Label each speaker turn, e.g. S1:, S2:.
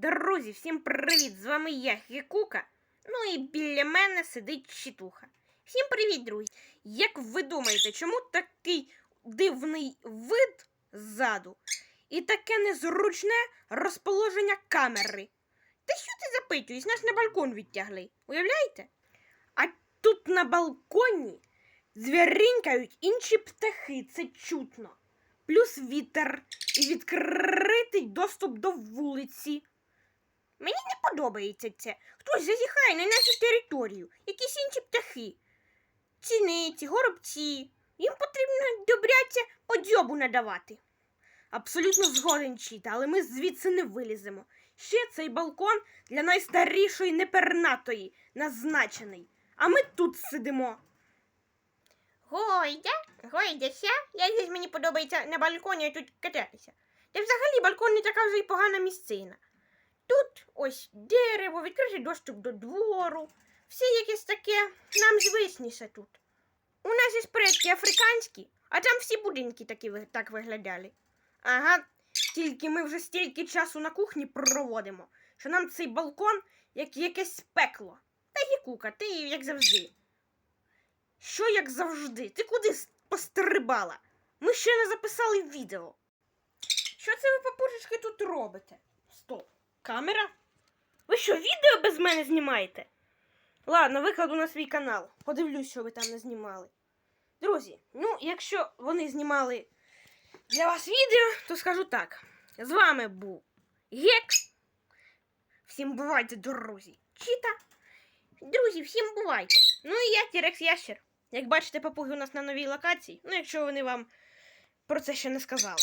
S1: Друзі, всім привіт! З вами я, Гекука. Ну і біля мене сидить Читуха. Всім привіт, друзі! Як ви думаєте, чому такий дивний вид ззаду і таке незручне розположення камери? Та що ти запитуєш? Нас на балкон відтягли. Уявляєте? А тут на балконі звірінькають інші птахи, це чутно. Плюс вітер і відкритий доступ до вулиці. Мені не подобається це. Хтось зазіхає на нашу територію. Якісь інші птахи. Ціниці, горобці. Їм потрібно добряться подьобу надавати. Абсолютно згоден чіта, але ми звідси не виліземо. Ще цей балкон для найстарішої непернатої назначений. А ми тут сидимо. Гойда, гойдася. Я здесь мені подобається на балконі тут кататися. Та взагалі балкон не така вже й погана місцина. Тут ось дерево, відкритий доступ до двору. Все якесь таке нам звисніше тут. У нас є предки африканські, а там всі будинки такі так виглядали. Ага, тільки ми вже стільки часу на кухні проводимо, що нам цей балкон як якесь пекло. Та є кука, ти як завжди. Що як завжди? Ти куди пострибала? Ми ще не записали відео. Що це ви, папушечки, тут робите? Стоп. Камера? Ви що, відео без мене знімаєте? Ладно, викладу на свій канал. Подивлюсь, що ви там не знімали. Друзі, ну, якщо вони знімали для вас відео, то скажу так. З вами був Гек. Всім бувайте, друзі. Чіта. Друзі, всім бувайте. Ну і я Тірекс Ящер. Як бачите, папуги у нас на новій локації. Ну, якщо вони вам про це ще не сказали.